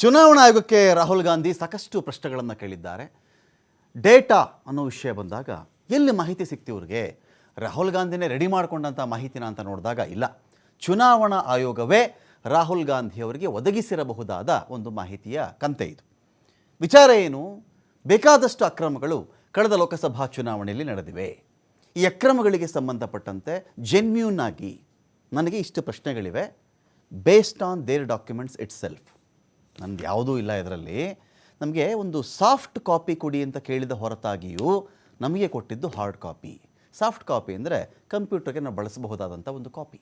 ಚುನಾವಣಾ ಆಯೋಗಕ್ಕೆ ರಾಹುಲ್ ಗಾಂಧಿ ಸಾಕಷ್ಟು ಪ್ರಶ್ನೆಗಳನ್ನು ಕೇಳಿದ್ದಾರೆ. ಡೇಟಾ ಅನ್ನೋ ವಿಷಯ ಬಂದಾಗ ಎಲ್ಲಿ ಮಾಹಿತಿ ಸಿಕ್ತಿ ಇವ್ರಿಗೆ? ರಾಹುಲ್ ಗಾಂಧಿನೇ ರೆಡಿ ಮಾಡಿಕೊಂಡಂಥ ಮಾಹಿತಿನ ಅಂತ ನೋಡಿದಾಗ ಇಲ್ಲ. ಚುನಾವಣಾ ಆಯೋಗವೇ ರಾಹುಲ್ ಗಾಂಧಿಯವರಿಗೆ ಒದಗಿಸಿರಬಹುದಾದ ಒಂದು ಮಾಹಿತಿಯ ಕಂತೆ ಇದು. ವಿಚಾರ ಏನು? ಬೇಕಾದಷ್ಟು ಅಕ್ರಮಗಳು ಕಳೆದ ಲೋಕಸಭಾ ಚುನಾವಣೆಯಲ್ಲಿ ನಡೆದಿವೆ. ಈ ಅಕ್ರಮಗಳಿಗೆ ಸಂಬಂಧಪಟ್ಟಂತೆ ಜೆನ್ಯೂನ್ ಆಗಿ ನನಗೆ ಇಷ್ಟು ಪ್ರಶ್ನೆಗಳಿವೆ. Based on their documents itself ನಮ್ದು ಯಾವುದೂ ಇಲ್ಲ ಇದರಲ್ಲಿ. ನಮಗೆ ಒಂದು ಸಾಫ್ಟ್ ಕಾಪಿ ಕೊಡಿ ಅಂತ ಕೇಳಿದ ಹೊರತಾಗಿಯೂ ನಮಗೆ ಕೊಟ್ಟಿದ್ದು ಹಾರ್ಡ್ ಕಾಪಿ. ಸಾಫ್ಟ್ ಕಾಪಿ ಅಂದರೆ ಕಂಪ್ಯೂಟರ್ಗೆ ನಾವು ಬಳಸಬಹುದಾದಂಥ ಒಂದು ಕಾಪಿ.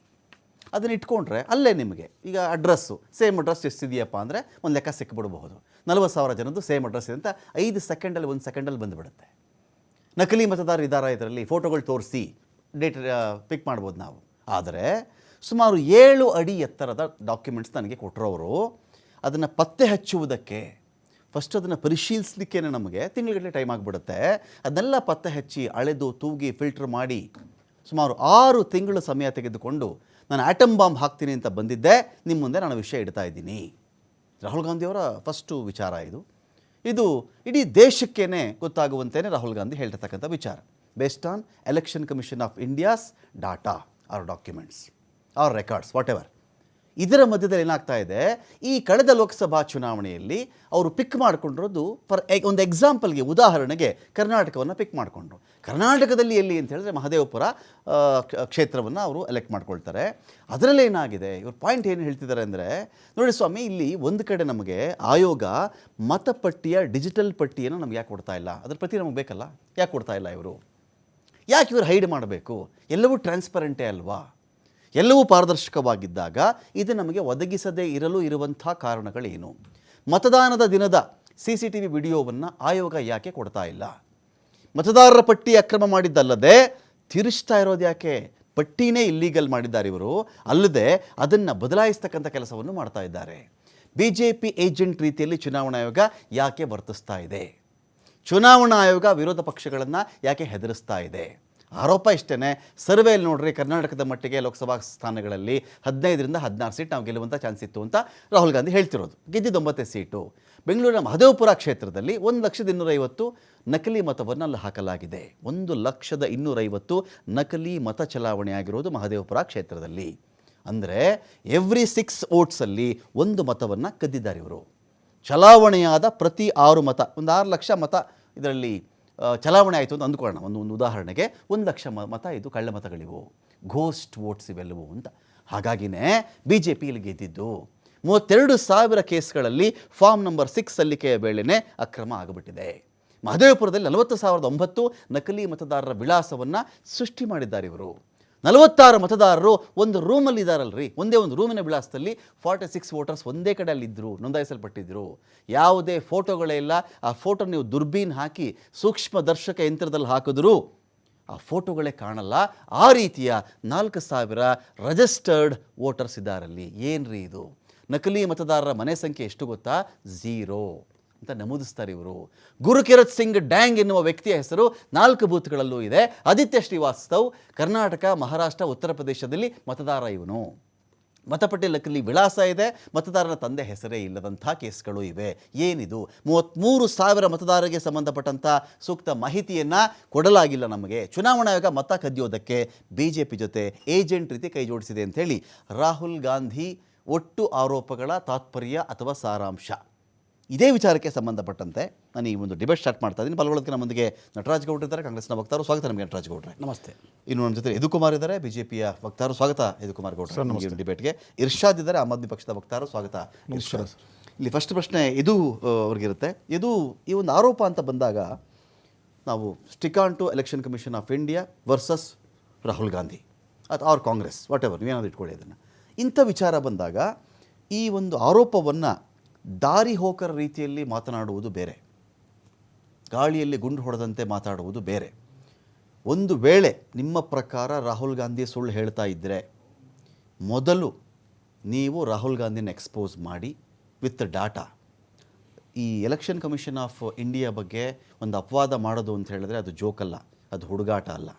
ಅದನ್ನು ಇಟ್ಕೊಂಡ್ರೆ ಅಲ್ಲೇ ನಿಮಗೆ, ಈಗ ಅಡ್ರೆಸ್ಸು, ಸೇಮ್ ಅಡ್ರೆಸ್ ಎಷ್ಟಿದೆಯಪ್ಪ ಅಂದರೆ ಒಂದು ಲೆಕ್ಕ ಸಿಕ್ಕಿಬಿಡಬಹುದು ನಲ್ವತ್ತು ಸಾವಿರ ಜನದ್ದು ಸೇಮ್ ಅಡ್ರೆಸ್ ಇದೆ ಅಂತ ಐದು ಸೆಕೆಂಡಲ್ಲಿ, ಒಂದು ಸೆಕೆಂಡಲ್ಲಿ ಬಂದುಬಿಡುತ್ತೆ. ನಕಲಿ ಮತದಾರರು ಇದ್ದಾರ ಇದರಲ್ಲಿ, ಫೋಟೋಗಳು ತೋರಿಸಿ, ಡೇಟ್ ಪಿಕ್ ಮಾಡ್ಬೋದು ನಾವು. ಆದರೆ ಸುಮಾರು ಏಳು ಅಡಿ ಎತ್ತರದ ಡಾಕ್ಯುಮೆಂಟ್ಸ್ ನನಗೆ ಕೊಟ್ಟರವರು ಅದನ್ನು ಪತ್ತೆ ಹಚ್ಚುವುದಕ್ಕೆ ಫಸ್ಟ್ ಅದನ್ನು ಪರಿಶೀಲಿಸಲಿಕ್ಕೆ ನಮಗೆ ತಿಂಗಳಿಗೆ ಟೈಮ್ ಆಗಿಬಿಡುತ್ತೆ. ಅದನ್ನೆಲ್ಲ ಪತ್ತೆ ಹಚ್ಚಿ ಅಳೆದು ತೂಗಿ ಫಿಲ್ಟರ್ ಮಾಡಿ ಸುಮಾರು ಆರು ತಿಂಗಳು ಸಮಯ ತೆಗೆದುಕೊಂಡು ನಾನು ಆಟಮ್ ಬಾಂಬ್ ಹಾಕ್ತೀನಿ ಅಂತ ಬಂದಿದ್ದೆ. ನಿಮ್ಮ ಮುಂದೆ ನಾನು ವಿಷಯ ಇಡ್ತಾ ಇದ್ದೀನಿ. ರಾಹುಲ್ ಗಾಂಧಿಯವರ ಫಸ್ಟು ವಿಚಾರ ಇದು. ಇದು ಇಡೀ ದೇಶಕ್ಕೇ ಗೊತ್ತಾಗುವಂತೆಯೇ ರಾಹುಲ್ ಗಾಂಧಿ ಹೇಳ್ತಕ್ಕಂಥ ವಿಚಾರ. Based on election commission of India's data or documents or records whatever ಇದರ ಮಧ್ಯದಲ್ಲಿ ಏನಾಗ್ತಾ ಇದೆ, ಈ ಕಳೆದ ಲೋಕಸಭಾ ಚುನಾವಣೆಯಲ್ಲಿ ಅವರು ಪಿಕ್ ಮಾಡಿಕೊಂಡಿರೋದು ಫಾರ್ ಒಂದು ಎಕ್ಸಾಂಪಲ್ಗೆ ಉದಾಹರಣೆಗೆ ಕರ್ನಾಟಕವನ್ನು ಪಿಕ್ ಮಾಡಿಕೊಂಡ್ರು. ಕರ್ನಾಟಕದಲ್ಲಿ ಎಲ್ಲಿ ಅಂತ ಹೇಳಿದ್ರೆ ಮಹದೇವಪುರ ಕ್ಷೇತ್ರವನ್ನು ಅವರು ಎಲೆಕ್ಟ್ ಮಾಡ್ಕೊಳ್ತಾರೆ. ಅದರಲ್ಲಿ ಏನಾಗಿದೆ, ಇವ್ರ ಪಾಯಿಂಟ್ ಏನು ಹೇಳ್ತಿದ್ದಾರೆ ಅಂದರೆ, ನೋಡಿ ಸ್ವಾಮಿ, ಇಲ್ಲಿ ಒಂದು ಕಡೆ ನಮಗೆ ಆಯೋಗ ಮತಪಟ್ಟಿಯ ಡಿಜಿಟಲ್ ಪಟ್ಟಿಯನ್ನು ನಮ್ಗೆ ಯಾಕೆ ಕೊಡ್ತಾ ಇಲ್ಲ? ಅದ್ರ ಪ್ರತಿ ನಮಗೆ ಬೇಕಲ್ಲ? ಯಾಕೆ ಕೊಡ್ತಾ ಇಲ್ಲ ಇವರು? ಯಾಕೆ ಇವರು ಹೈಡ್ ಮಾಡಬೇಕು? ಎಲ್ಲವೂ ಟ್ರಾನ್ಸ್ಪರೆಂಟೇ ಅಲ್ವಾ? ಎಲ್ಲವೂ ಪಾರದರ್ಶಕವಾಗಿದ್ದಾಗ ಇದು ನಮಗೆ ಒದಗಿಸದೇ ಇರಲು ಇರುವಂಥ ಕಾರಣಗಳೇನು? ಮತದಾನದ ದಿನದ ಸಿ ಸಿ ಟಿ ವಿ ವಿಡಿಯೋವನ್ನು ಆಯೋಗ ಯಾಕೆ ಕೊಡ್ತಾ ಇಲ್ಲ? ಮತದಾರರ ಪಟ್ಟಿ ಅಕ್ರಮ ಮಾಡಿದ್ದಲ್ಲದೆ ತಿರುಚ್ತಾ ಇರೋದು ಯಾಕೆ? ಪಟ್ಟಿನೇ ಇಲ್ಲೀಗಲ್ ಮಾಡಿದ್ದಾರೆ ಇವರು. ಅಲ್ಲದೆ ಅದನ್ನು ಬದಲಾಯಿಸ್ತಕ್ಕಂಥ ಕೆಲಸವನ್ನು ಮಾಡ್ತಾ ಇದ್ದಾರೆ. ಬಿ ಜೆ ಪಿ ಏಜೆಂಟ್ ರೀತಿಯಲ್ಲಿ ಚುನಾವಣಾ ಆಯೋಗ ಯಾಕೆ ವರ್ತಿಸ್ತಾ ಇದೆ? ಚುನಾವಣಾ ಆಯೋಗ ವಿರೋಧ ಪಕ್ಷಗಳನ್ನು ಯಾಕೆ ಹೆದರಿಸ್ತಾ ಇದೆ? ಆರೋಪ ಇಷ್ಟೇ ಸರ್ವೆಯಲ್ಲಿ ನೋಡ್ರಿ ಕರ್ನಾಟಕದ ಮಟ್ಟಿಗೆ ಲೋಕಸಭಾ ಸ್ಥಾನಗಳಲ್ಲಿ ಹದಿನೈದರಿಂದ ಹದಿನಾರು ಸೀಟ್ ನಾವು ಗೆಲ್ಲುವಂಥ ಚಾನ್ಸ್ ಇತ್ತು ಅಂತ ರಾಹುಲ್ ಗಾಂಧಿ ಹೇಳ್ತಿರೋದು. ಗೆದ್ದಿದ್ದು ಒಂಬತ್ತೇ ಸೀಟು. ಬೆಂಗಳೂರಿನ ಮಹದೇವಪುರ ಕ್ಷೇತ್ರದಲ್ಲಿ ಒಂದು ಲಕ್ಷದ ಇನ್ನೂರೈವತ್ತು ನಕಲಿ ಮತವನ್ನು ಅಲ್ಲಿ ಹಾಕಲಾಗಿದೆ. ಒಂದು ಲಕ್ಷದ ಇನ್ನೂರೈವತ್ತು ನಕಲಿ ಮತ ಚಲಾವಣೆ ಆಗಿರೋದು ಮಹದೇವಪುರ ಕ್ಷೇತ್ರದಲ್ಲಿ. ಅಂದರೆ ಎವ್ರಿ ಸಿಕ್ಸ್ ಓಟ್ಸಲ್ಲಿ ಒಂದು ಮತವನ್ನು ಕದ್ದಿದ್ದಾರೆ ಇವರು. ಚಲಾವಣೆಯಾದ ಪ್ರತಿ ಆರು ಮತ, ಒಂದು ಆರು ಲಕ್ಷ ಮತ ಇದರಲ್ಲಿ ಚಲಾವಣೆ ಆಯಿತು ಅಂತ ಅಂದ್ಕೊಳ್ಳೋಣ. ಒಂದು ಒಂದು ಉದಾಹರಣೆಗೆ ಒಂದು ಲಕ್ಷ ಮತ ಇದು ಕಳ್ಳ ಮತಗಳಿವು. ಘೋಸ್ಟ್ ವೋಟ್ಸ್ ಇವೆಲ್ಲವು ಅಂತ. ಹಾಗಾಗಿನೇ ಬಿ ಜೆ ಪಿ ಇಲ್ಲಿ ಗೆದ್ದಿದ್ದು. ಮೂವತ್ತೆರಡು ಸಾವಿರ ಕೇಸ್ಗಳಲ್ಲಿ ಫಾರ್ಮ್ ನಂಬರ್ ಸಿಕ್ಸ್ ಸಲ್ಲಿಕೆಯ ವೇಳೆನೇ ಅಕ್ರಮ ಆಗಿಬಿಟ್ಟಿದೆ. ಮಹದೇವಪುರದಲ್ಲಿ ನಲವತ್ತು ಸಾವಿರದ ಒಂಬತ್ತು ನಕಲಿ ಮತದಾರರ ವಿಳಾಸವನ್ನು ಸೃಷ್ಟಿ ಮಾಡಿದ್ದಾರೆ ಇವರು. ನಲವತ್ತಾರು ಮತದಾರರು ಒಂದು ರೂಮಲ್ಲಿ ಇದ್ದಾರಲ್ರಿ ಒಂದೇ ಒಂದು ರೂಮಿನ ವಿಳಾಸದಲ್ಲಿ ಫಾರ್ಟಿ ಸಿಕ್ಸ್ ವೋಟರ್ಸ್ ಒಂದೇ ಕಡೆ ಅಲ್ಲಿದ್ದರು ನೋಂದಾಯಿಸಲ್ಪಟ್ಟಿದ್ದರು ಯಾವುದೇ ಫೋಟೋಗಳೇ ಇಲ್ಲ. ಆ ಫೋಟೋ ನೀವು ದುರ್ಬೀನ್ ಹಾಕಿ ಸೂಕ್ಷ್ಮ ದರ್ಶಕ ಯಂತ್ರದಲ್ಲಿ ಹಾಕಿದ್ರು, ಆ ಫೋಟೋಗಳೇ ಕಾಣಲ್ಲ. ಆ ರೀತಿಯ ನಾಲ್ಕು ಸಾವಿರ ರಜಿಸ್ಟರ್ಡ್ ವೋಟರ್ಸ್ ಇದ್ದಾರಲ್ಲಿ ಏನ್ರಿ ಇದು? ನಕಲಿ ಮತದಾರರ ಮನೆ ಸಂಖ್ಯೆ ಎಷ್ಟು ಗೊತ್ತಾ? ಝೀರೋ ಅಂತ ನಮೂದಿಸ್ತಾರೆ ಇವರು. ಗುರುಕಿರತ್ ಸಿಂಗ್ ಡ್ಯಾಂಗ್ ಎನ್ನುವ ವ್ಯಕ್ತಿಯ ಹೆಸರು ನಾಲ್ಕು ಬೂತ್ಗಳಲ್ಲೂ ಇದೆ. ಆದಿತ್ಯ ಶ್ರೀವಾಸ್ತವ್, ಕರ್ನಾಟಕ, ಮಹಾರಾಷ್ಟ್ರ, ಉತ್ತರ ಪ್ರದೇಶದಲ್ಲಿ ಮತದಾರ ಇವನು. ಮತಪಟ್ಟಿ ಲಕಲ್ಲಿ ವಿಳಾಸ ಇದೆ. ಮತದಾರರ ತಂದೆ ಹೆಸರೇ ಇಲ್ಲದಂಥ ಕೇಸ್ಗಳು ಇವೆ. ಏನಿದು? ಮೂವತ್ತ್ಮೂರು ಸಾವಿರ ಮತದಾರರಿಗೆ ಸಂಬಂಧಪಟ್ಟಂಥ ಸೂಕ್ತ ಮಾಹಿತಿಯನ್ನು ಕೊಡಲಾಗಿಲ್ಲ ನಮಗೆ. ಚುನಾವಣಾ ಆಯೋಗ ಮತ ಕದಿಯೋದಕ್ಕೆ ಬಿ ಜೆ ಪಿ ಜೊತೆ ಏಜೆಂಟ್ ರೀತಿ ಕೈ ಜೋಡಿಸಿದೆ ಅಂಥೇಳಿ ರಾಹುಲ್ ಗಾಂಧಿ ಒಟ್ಟು ಆರೋಪಗಳ ತಾತ್ಪರ್ಯ ಅಥವಾ ಸಾರಾಂಶ. ಇದೇ ವಿಚಾರಕ್ಕೆ ಸಂಬಂಧಪಟ್ಟಂತೆ ನಾನು ಈ ಒಂದು ಡಿಬೇಟ್ ಸ್ಟಾರ್ಟ್ ಮಾಡ್ತಾ ಇದ್ದೀನಿ. ಪಾಲ್ಗೊಳ್ಳೋದಕ್ಕೆ ನಮ್ಮೊಂದಿಗೆ ನಟರಾಜ್ ಗೌಡ್ರು ಇದ್ದಾರೆ. ಕಾಂಗ್ರೆಸ್ನ ವಕ್ತಾರು ಸ್ವಾಗತ ನಮಗೆ ನಟರಾಜ್ ಗೌಡ್ರೆ. ನಮಸ್ತೆ. ಇನ್ನು ನಮ್ಮ ಜೊತೆ ಯದುಕುಮಾರ್ ಇದ್ದಾರೆ. ಪಿಯ ವಕ್ತಾರು ಸ್ವಾಗತ ಯದುಕುಮಾರ್ ಗೌಡ್ರೆ. ನಮಗೆ ಡಿಬೇಟ್ಗೆ ಇರ್ಷಾದ್ ಇದ್ದಾರೆ. ಆಮ್ ಆದ್ಮಿ ಪಕ್ಷದ ವಕ್ತಾರು ಸ್ವಾಗತ ಇರ್ಷಾದ್. ಇಲ್ಲಿ ಫಸ್ಟ್ ಪ್ರಶ್ನೆ ಇದು ಅವ್ರಿಗಿರುತ್ತೆ. ಇದು ಈ ಒಂದು ಆರೋಪ ಅಂತ ಬಂದಾಗ ನಾವು stick on to election commission of India versus Rahul Gandhi ಅಥವಾ ಅವ್ರ ಕಾಂಗ್ರೆಸ್ ವಾಟ್ ಎವರ್ ನೀವೇನಾದ್ರು ಇಟ್ಕೊಳ್ಳಿ ಅದನ್ನು. ಇಂಥ ವಿಚಾರ ಬಂದಾಗ ಈ ಒಂದು ಆರೋಪವನ್ನು ದಾರಿ ಹೋಕರ ರೀತಿಯಲ್ಲಿ ಮಾತನಾಡುವುದು ಬೇರೆ. ಗಾಳಿಯಲ್ಲಿ ಗುಂಡು ಹೊಡೆದಂತೆ ಮಾತಾಡುವುದು ಬೇರೆ. ಒಂದು ವೇಳೆ ನಿಮ್ಮ ಪ್ರಕಾರ ರಾಹುಲ್ ಗಾಂಧಿ ಸುಳ್ಳು ಹೇಳ್ತಾ ಇದ್ದರೆ ಮೊದಲು ನೀವು ರಾಹುಲ್ ಗಾಂಧಿನ ಎಕ್ಸ್ಪೋಸ್ ಮಾಡಿ ವಿತ್ ಡಾಟಾ. ಈ ಎಲೆಕ್ಷನ್ ಕಮಿಷನ್ ಆಫ್ ಇಂಡಿಯಾ ಬಗ್ಗೆ ಒಂದು ಅಪವಾದ ಮಾಡೋದು ಅಂತ ಹೇಳಿದ್ರೆ ಅದು ಜೋಕಲ್ಲ ಅದು ಹುಡುಗಾಟ ಅಲ್ಲ.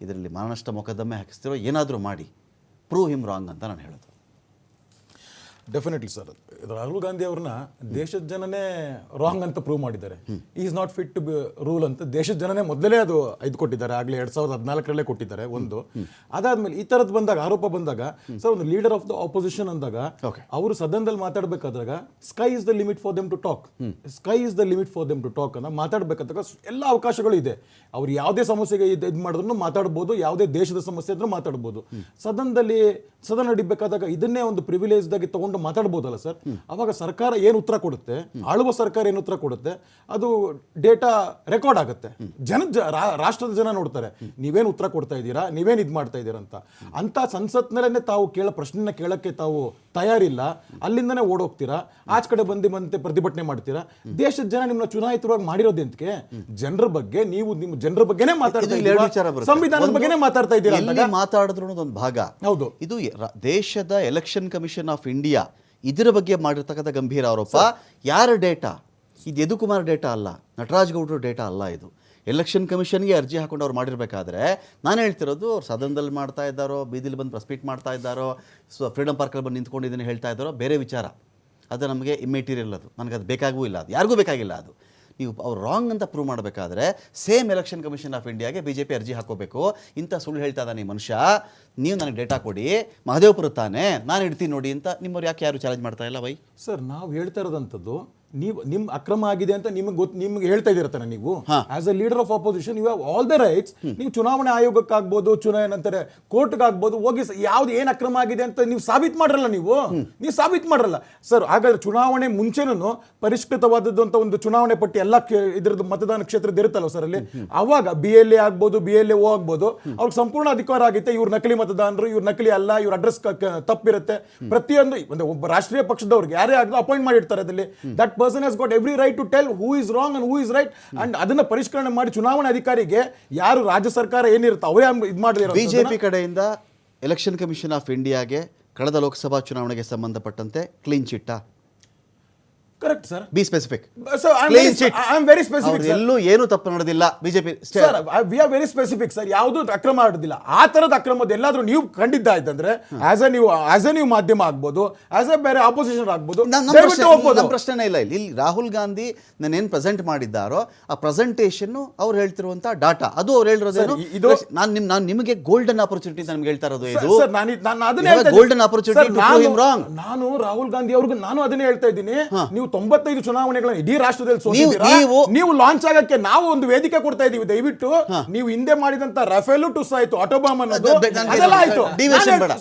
ಇದರಲ್ಲಿ ಮಾನನಷ್ಟ ಮೊಕದ್ದಮೆ ಹಾಕಿಸ್ತಿರೋ ಏನಾದರೂ ಮಾಡಿ. ಪ್ರೂವ್ ಹಿಮ್ ರಾಂಗ್ ಅಂತ ನಾನು ಹೇಳೋದು. ಡೆಫಿನೆಟ್ಲಿ ಸರ್ ರಾಹುಲ್ ಗಾಂಧಿ ಅವ್ರನ್ನ ದೇಶದ ಜನನೇ ರಾಂಗ್ ಅಂತ ಪ್ರೂವ್ ಮಾಡಿದ್ದಾರೆ. Is not fit to rule ಅಂತ ದೇಶದ ಜನನೇ ಮೊದಲೇ ಅದು ಐದು ಕೊಟ್ಟಿದ್ದಾರೆ. ಆಗ್ಲೇ ಎರಡ್ ಸಾವಿರದ ಹದಿನಾಲ್ಕರಲ್ಲೇ ಕೊಟ್ಟಿದ್ದಾರೆ ಒಂದು. ಅದಾದ್ಮೇಲೆ ಈ ತರದ್ ಬಂದಾಗ ಆರೋಪ ಬಂದಾಗ ಸರ್ ಒಂದು ಲೀಡರ್ ಆಫ್ ದ ಆಪೋಸಿಷನ್ ಅಂದಾಗ. ಅವರು ಸದನದಲ್ಲಿ ಮಾತಾಡಬೇಕಾದಾಗ sky is the limit for them to talk sky is the limit for them to talk ಅನ್ನ ಮಾತಾಡಬೇಕಾದಾಗ ಎಲ್ಲ ಅವಕಾಶಗಳು ಇದೆ. ಅವ್ರು ಯಾವುದೇ ಸಮಸ್ಯೆಗೆ ಇದು ಇದು ಮಾಡಿದ್ರು ಮಾತಾಡ್ಬೋದು ಯಾವುದೇ ದೇಶದ ಸಮಸ್ಯೆ ಇದ್ರೂ ಮಾತಾಡ್ಬೋದು. ಸದನದಲ್ಲಿ ಸದನ ನಡಿಬೇಕಾದಾಗ ಇದನ್ನೇ ಒಂದು ಪ್ರಿವಿಲೇಜ್ ದಾಗಿ ತಗೊಂಡು ಮಾತಾಡ್ಬೋದಲ್ಲ ಸರ್? ಅವಾಗ ಸರ್ಕಾರ ಏನು ಉತ್ತರ ಕೊಡುತ್ತೆ? ಆಳುವ ಸರ್ಕಾರ ಏನು ಉತ್ತರ ಕೊಡುತ್ತೆ? ಅದು ಡೇಟಾ ರೆಕಾರ್ಡ್ ಆಗುತ್ತೆ. ಜನ ರಾಷ್ಟ್ರದ ಜನ ನೋಡ್ತಾರೆ. ನೀವೇನು ಉತ್ತರ ಕೊಡ್ತಾ ಇದ್ದೀರಾ? ನೀವೇನು ಇದು ಮಾಡ್ತಾ ಇದ್ದೀರಾ ಅಂತ. ಅಂತ ಸಂಸತ್ನಲ್ಲೇ ತಾವು ಕೇಳೋ, ಪ್ರಶ್ನೆನ ಕೇಳಕ್ಕೆ ತಾವು ತಯಾರಿಲ್ಲ ಅಲ್ಲಿಂದನೇ ಓಡೋಗ್ತೀರಾ? ಆಚ ಕಡೆ ಬಂದು ಬಂದಂತೆ ಪ್ರತಿಭಟನೆ ಮಾಡ್ತೀರಾ? ದೇಶದ ಜನ ನಿಮ್ಮ ಚುನಾಯಿತವಾಗಿ ಮಾಡಿರೋದೆಂತಕ್ಕೆ ಜನರ ಬಗ್ಗೆ ನೀವು ನಿಮ್ಮ ಜನರ ಬಗ್ಗೆನೇ ಮಾತಾಡ್ತಾ ಇದ್ದೀರಾ? ಸಂವಿಧಾನದ ಬಗ್ಗೆನೇ ಮಾತಾಡ್ತಾ ಇದ್ದೀರಾ ಮಾತಾಡಿದ್ರು ಒಂದು ಭಾಗ. ಹೌದು. ಇದು ದೇಶದ ಎಲೆಕ್ಷನ್ ಕಮಿಷನ್ ಆಫ್ ಇಂಡಿಯಾ ಇದರ ಬಗ್ಗೆ ಮಾಡಿರ್ತಕ್ಕಂಥ ಗಂಭೀರ ಆರೋಪ. ಯಾರ ಡೇಟಾ? ಇದು ಯದುಕುಮಾರ್ ಡೇಟಾ ಅಲ್ಲ ನಟರಾಜ್ ಗೌಡ್ರ ಡೇಟಾ ಅಲ್ಲ ಇದು. ಎಲೆಕ್ಷನ್ ಕಮಿಷನ್ಗೆ ಅರ್ಜಿ ಹಾಕೊಂಡು ಅವ್ರು ಮಾಡಿರಬೇಕಾದ್ರೆ, ನಾನು ಹೇಳ್ತಿರೋದು ಅವ್ರು ಸದನದಲ್ಲಿ ಮಾಡ್ತಾ ಇದ್ದಾರೋ, ಬೀದಿಲಿ ಬಂದು ಪ್ರಸ್ಪೀಟ್ ಮಾಡ್ತಾ ಇದ್ದಾರೋ ಸೊ ಫ್ರೀಡಮ್ ಪಾರ್ಕಲ್ಲಿ ಬಂದು ನಿಂತ್ಕೊಂಡಿದ್ದೀನಿ ಹೇಳ್ತಾ ಇದ್ದಾರೋ, ಬೇರೆ ವಿಚಾರ. ಅದು ನಮಗೆ ಇಮ್ಮೆಟೀರಿಯಲ್ ಅದು. ನನಗೆ ಅದು ಬೇಕಾಗೂ ಇಲ್ಲ ಅದು. ಯಾರಿಗೂ ಬೇಕಾಗಿಲ್ಲ ಅದು. ನೀವು ಅವ್ರು ರಾಂಗ್ ಅಂತ ಪ್ರೂವ್ ಮಾಡಬೇಕಾದ್ರೆ ಸೇಮ್ ಎಲೆಕ್ಷನ್ ಕಮಿಷನ್ ಆಫ್ ಇಂಡಿಯಾಗೆ ಬಿ ಜೆ ಪಿ ಅರ್ಜಿ ಹಾಕೋಬೇಕು ಇಂಥ ಸುಳ್ಳು ಹೇಳ್ತಾ ಇದ್ದಾನೆ ಈ ಮನುಷ್ಯ. ನೀವು ನನಗೆ ಡೇಟಾ ಕೊಡಿ. ಮಹದೇವಪುರ ತಾನೆ. ನಾನು ಇಡ್ತೀನಿ ನೋಡಿ ಅಂತ ನಿಮ್ಮವ್ರು ಯಾಕೆ ಯಾರು ಚಾಲೆಂಜ್ ಮಾಡ್ತಾ ಇಲ್ಲ ಬೈ ಸರ್, ನಾವು ಹೇಳ್ತಾ ಇರೋದಂಥದ್ದು ನೀವು ನಿಮ್ ಅಕ್ರಮ ಆಗಿದೆ ಅಂತ ನಿಮಗೆ ಗೊತ್ತು ನಿಮ್ಗೆ ಹೇಳ್ತಾ ಇದ್ದೀರತ್ತಾನೆ ನೀವು. As a leader of opposition you have all the rights ನೀವು ಚುನಾವಣೆ ಆಯೋಗಕ್ಕಾಗ್ಬೋದು ಚುನಾವಣೆ ಅಂತಾರೆ ಕೋರ್ಟ್ಗಾಗ್ಬೋದು ಹೋಗಿ ಯಾವ್ದು ಏನ್ ಅಕ್ರಮ ಆಗಿದೆ ಅಂತ ನೀವು ಸಾಬೀತ್ ಮಾಡ್ರಲ್ಲ ನೀವು. ನೀವು ಸಾಬೀತ್ ಮಾಡ್ರಲ್ಲ. ಸರ್ ಹಾಗಾದ್ರೆ ಚುನಾವಣೆ ಮುಂಚೆನೂ ಪರಿಷ್ಕೃತವಾದದ್ದು ಅಂತ ಒಂದು ಚುನಾವಣೆ ಪಟ್ಟಿ ಎಲ್ಲ ಇದ್ರದ್ದು ಮತದಾನ ಕ್ಷೇತ್ರದ ಇರುತ್ತಲ್ಲ ಸರ್ ಅಲ್ಲಿ? ಅವಾಗ ಬಿ ಎಲ್ ಎ ಆಗ್ಬೋದು ಬಿ ಎಲ್ ಎ ಓ ಆಗ್ಬೋದು ಅವ್ರಿಗೆ ಸಂಪೂರ್ಣ ಅಧಿಕಾರ ಆಗುತ್ತೆ. ಇವ್ರು ನಕಲಿ ಮತದಾನರು ಇವ್ರು ನಕಲಿ ಅಲ್ಲ ಇವ್ರ ಅಡ್ರೆಸ್ ತಪ್ಪಿರುತ್ತೆ. ಪ್ರತಿಯೊಂದು ಒಂದು ಒಬ್ಬ ರಾಷ್ಟ್ರೀಯ ಪಕ್ಷದವ್ರಿಗೆ ಯಾರೇ ಆಗಲಿ ಅಪಾಯಿಂಟ್ ಮಾಡಿರ್ತಾರೆ ಅದಲ್ಲಿ that person has got every right to tell who is wrong and who is right and ಅದನ್ನ ಪರಿಷ್ಕರಣೆ ಮಾಡಿ ಚುನಾವಣಾ ಅಧಿಕಾರಿಗೆ ಯಾರು ರಾಜ್ಯ ಸರ್ಕಾರ ಏನಿರುತ್ತೆ ಅವರೇ ಇದು ಮಾಡಿದ್ರೆ ಬಿಜೆಪಿ ಕಡೆಯಿಂದ ಎಲೆಕ್ಷನ್ ಕಮಿಷನ್ ಆಫ್ ಇಂಡಿಯಾಗೆ ಕಳೆದ ಲೋಕಸಭಾ ಚುನಾವಣೆಗೆ ಸಂಬಂಧಪಟ್ಟಂತೆ clean ಚಿಟ್ಟ correct sir be specific sir I clean chit am very specific ಎಲ್ಲೂ ಏನು ತಪ್ಪು ನಡೆದಿಲ್ಲ. BJP sir we are very specific sir ಯಾವುದು ಅಕ್ರಮ ಆಡೋದಿಲ್ಲ. ಆ ತರದ ಅಕ್ರಮದ ಎಲ್ಲಾದ್ರೂ ನೀವು ಕಂಡಿದ್ದಾಯ್ತಂದ್ರೆ ಆಸ್ ಎ ನೀವು ಆಸ್ ಎ ನೀವು ಮಾಧ್ಯಮ ಆಗ್ಬೋದು ಆಸ್ ಎ ಬೇರೆ ಆಪೋಸಿಷನ್ ಆಗ್ಬೋದು ಪ್ರಶ್ನೆ ನಮ್ಮ ಪ್ರಶ್ನೆನೇ ಇಲ್ಲ ಇಲ್ಲಿ. ರಾಹುಲ್ ಗಾಂಧಿ ನಾನು ಏನ್ ಪ್ರೆಸೆಂಟ್ ಮಾಡಿದ್ದಾರೋ ಆ ಪ್ರೆಸೆಂಟೇಷನ್ ಅವ್ರು ಹೇಳ್ತಿರುವಂತ ಡಾಟಾ ಅದು ಅವ್ರು ಹೇಳಿರೋದೇನು? ಇದು- ನಾನು ನಿಮ್ ನಾನು ನಿಮಗೆ ಗೋಲ್ಡನ್ ಆಪರ್ಚುನಿಟಿ ನಮ್ಗೆ ಹೇಳ್ತಾ ಇರೋದು ಇದು. ನಾನು ನಾನು ಅದನ್ನೇ wrong. ನಾನು ನಾನು ರಾಹುಲ್ ಗಾಂಧಿ ಅವ್ರಿಗೆ ನಾನು ಅದನ್ನೇ ಹೇಳ್ತಾ ಇದ್ದೀನಿ. ನೀವು ತೊಂಬತ್ತೈದು ಚುನಾವಣೆಗಳನ್ನ ಇಡೀ ರಾಷ್ಟ್ರದಲ್ಲಿ ಸೋತಿದ್ದೀರಾ? ನೀವು- ನೀವು ಲಾಂಚ್ ಆಗಕ್ಕೆ ನಾವು ಒಂದು ವೇದಿಕೆ ಕೊಡ್ತಾ ಇದೀವಿ ದಯವಿಟ್ಟು ನೀವು ಹಿಂದೆ ಮಾಡಿದಂತ ರಫೇಲು ಟುಸ್ ಆಯ್ತು ಆಟೋಬಾಮ್ ಅನ್ನೋದು ಅದೆಲ್ಲ ಆಯ್ತು. ನಾನು ಬೇಡ.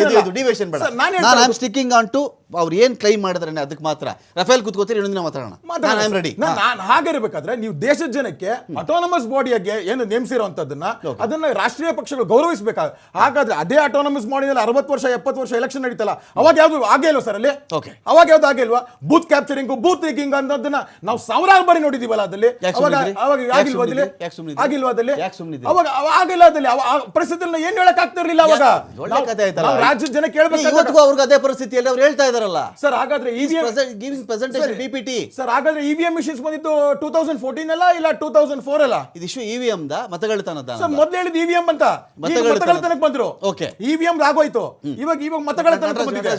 ಸರ್, ಸರ್, ನಾನು ಸ್ಟಿಕ್ಕಿಂಗ್ ಆನ್ ಟು ಅವ್ರು ಏನ್ ಕ್ಲೈಮ್ ಮಾಡಿದ್ರೆ ಅದಕ್ಕೆ ಮಾತ್ರ. ರಫೇಲ್ ಕೂತ್ಕೋತೀರಿ ಇನ್ನೊಂದಿನ ಮಾತಾಡೋಣ. ರೆಡಿ ನಾನು ಹಾಗಿರ್ಬೇಕಾದ್ರೆ ನೀವು ದೇಶದ ಜನಕ್ಕೆ ಅಟೋನಮಸ್ ಬಾಡಿಯಾಗೆ ಏನು ಅಂತದ್ದನ್ನ ಅದನ್ನ ರಾಷ್ಟ್ರೀಯ ಪಕ್ಷಗಳು ಗೌರವಿಸಬೇಕಾಗ ಹಾಗಾದ್ರೆ ಅದೇ ಅಟೋನಮಸ್ ಬಾಡಿಯಲ್ಲಿ ಅರವತ್ತು ವರ್ಷ ಎಪ್ಪತ್ತು ವರ್ಷ ಎಲೆಕ್ಷನ್ ನಡೀತಲ್ಲ ಅವಾಗ ಯಾವ್ದು ಆಗೇ ಇಲ್ವಾ ಸರ್ ಅಲ್ಲಿ? ಓಕೆ. ಅವಾಗ ಯಾವ್ದು ಆಗೇ ಇಲ್ವಾ? ಬೂತ್ ಕ್ಯಾಪ್ಚರಿಂಗ್ ಬೂತ್ ರಿಗಿಂಗ್ ಅನ್ನೋದನ್ನ ನಾವು ಸಾವಿರಾರು ಬಾರಿ ನೋಡಿದೀವಲ್ಲ ಅದಲ್ಲಿ ಅವಾಗ? ಅವಾಗ ಯಾಕ್ ಆಗಿಲ್ವಾ ಅದಲ್ಲಿ ಸುಮ್ನಿದ್ರಿ? ಯಾಕ್ ಸುಮ್ನಿದ್ರಿ? ಆಗಿಲ್ವಾ ಅದಲ್ಲಿ ಯಾಕ್ ಸುಮ್ನಿದ್ರಿ? ಅವಾಗ ಅವಾಗ ಆಗಿಲ್ಲ ಅದಲ್ಲಿ ಪರಿಸ್ಥಿತಿನ ಏನ್ ಹೇಳಕ್ ಆಗ್ತಿರ್ಲಿಲ್ಲ ಅವಾಗ. ರಾಜ್ಯದ ಜನ ಕೇಳ್ಬೇಕು ಇವತ್ತಿಗೂ ಅವ್ರಿಗೆ ಅದೇ ಪರಿಸ್ಥಿತಿಯಲ್ಲಿ ಅವ್ರು ಹೇಳ್ತಾ ಇದಾರಲ್ಲ ಸರ್ ಹಾಗಾದ್ರೆ EVM giving presentation PPT sir ಹಾಗಾದ್ರೆ ಇವಿಎಂ ಮಿಷನ್ಸ್ ಬಂದಿತ್ತು ಟೂ ತೌಸಂಡ್ ಫೋರ್ಟೀನ್ ಅಲ್ಲ ಇಲ್ಲ ಟೂ ತೌಸಂಡ್ ಫೋರ್ ಅಲ್ಲ? ಇದು ಇಶ್ಯೂ ಇವಿಎಂ ದ ಮತಗಳ್ತನದ ಸರ್ ಮೊದ್ಲು ಹೇಳಿದ್ ಇವಿಎಂ ಅಂತ. ಮತಗಳ್ತನ. ಮತಗಳ್ತನಕ್ಕೆ ಬಂದ್ರು. ಓಕೆ ಇವಿಎಂ ಆಗೋಯ್ತು ಇವಾಗ ಇವಾಗ ಮತಗಳ್ತನ ಬಂದಿದೆ.